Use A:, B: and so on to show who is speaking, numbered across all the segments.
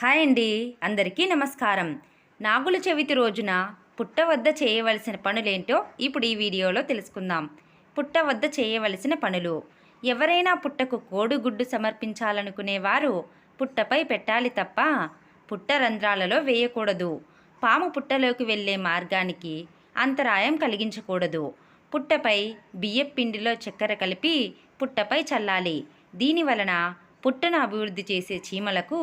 A: Hi అండి. అందరికీ నమస్కారం. నాగుల చవితి రోజున పుట్ట వద్ద చేయవలసిన పనులేంటో ఇప్పుడు ఈ వీడియోలో తెలుసుకుందాం. పుట్ట వద్ద చేయవలసిన పనులు. ఎవరైనా పుట్టకు కోడిగుడ్డు సమర్పించాలనుకునేవారు పుట్టపై పెట్టాలి తప్ప పుట్ట రంధ్రాలలో వేయకూడదు. పాము పుట్టలోకి వెళ్ళే మార్గానికి అంతరాయం కలిగించకూడదు. పుట్టపై బియ్యపు పిండిలో చక్కెర కలిపి పుట్టపై చల్లాలి. దీని వలన పుట్టను అభివృద్ధి చేసే చీమలకు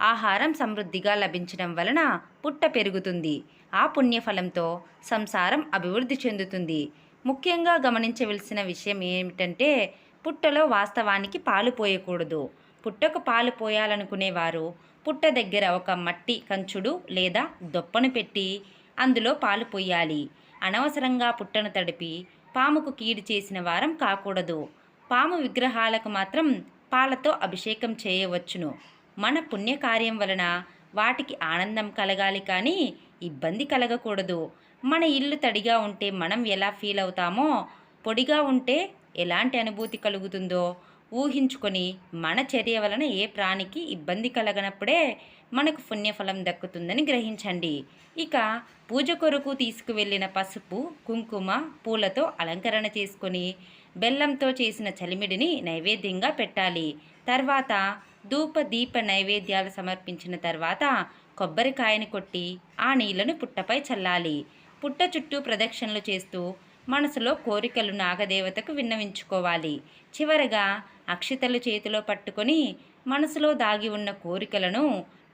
A: ఆహారం సమృద్ధిగా లభించడం వలన పుట్ట పెరుగుతుంది. ఆ పుణ్యఫలంతో సంసారం అభివృద్ధి చెందుతుంది. ముఖ్యంగా గమనించవలసిన విషయం ఏమిటంటే పుట్టలో వాస్తవానికి పాలు పోయకూడదు. పుట్టకు పాలు పోయాలనుకునేవారు పుట్ట దగ్గర ఒక మట్టి కంచుడు లేదా దొప్పను పెట్టి అందులో పాలు పోయాలి. అనవసరంగా పుట్టను తడిపి పాముకు కీడు చేసిన వారం కాకూడదు. పాము విగ్రహాలకు మాత్రం పాలతో అభిషేకం చేయవచ్చును. మన పుణ్యకార్యం వలన వాటికి ఆనందం కలగాలి కానీ ఇబ్బంది కలగకూడదు. మన ఇల్లు తడిగా ఉంటే మనం ఎలా ఫీల్ అవుతామో పొడిగా ఉంటే ఎలాంటి అనుభూతి కలుగుతుందో ఊహించుకొని మన చర్య వలన ఏ ప్రాణికి ఇబ్బంది కలగనప్పుడే మనకు పుణ్యఫలం దక్కుతుందని గ్రహించండి. ఇక పూజ కొరకు తీసుకువెళ్ళిన పసుపు కుంకుమ పూలతో అలంకరణ చేసుకొని బెల్లంతో చేసిన చలిమిడిని నైవేద్యంగా పెట్టాలి. తర్వాత ధూప దీప నైవేద్యాలు సమర్పించిన తర్వాత కొబ్బరికాయని కొట్టి ఆ నీళ్ళను పుట్టపై చల్లాలి. పుట్ట చుట్టూ ప్రదక్షిణలు చేస్తూ మనసులో కోరికలు నాగదేవతకు విన్నవించుకోవాలి. చివరగా అక్షితలు చేతిలో పట్టుకొని మనసులో దాగి ఉన్న కోరికలను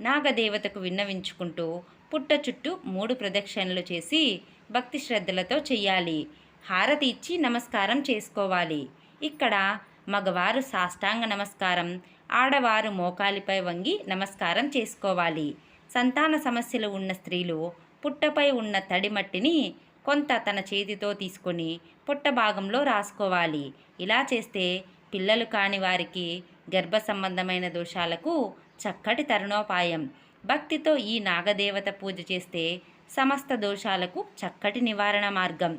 A: నాగదేవతకు విన్నవించుకుంటూ పుట్ట చుట్టూ మూడు ప్రదక్షిణలు చేసి భక్తి శ్రద్ధలతో చెయ్యాలి. హారతి ఇచ్చి నమస్కారం చేసుకోవాలి. ఇక్కడ మగవారు సాష్టాంగ నమస్కారం. ఆడవారు మోకాలిపై వంగి నమస్కారం చేసుకోవాలి. సంతాన సమస్యలు ఉన్న స్త్రీలు పుట్టపై ఉన్న తడి మట్టిని కొంత తన చేతితో తీసుకొని పుట్ట భాగంలో రాసుకోవాలి. ఇలా చేస్తే పిల్లలు కాని వారికి గర్భ సంబంధమైన దోషాలకు చక్కటి తరుణోపాయం. భక్తితో ఈ నాగదేవత పూజ చేస్తే సమస్త దోషాలకు చక్కటి నివారణ మార్గం.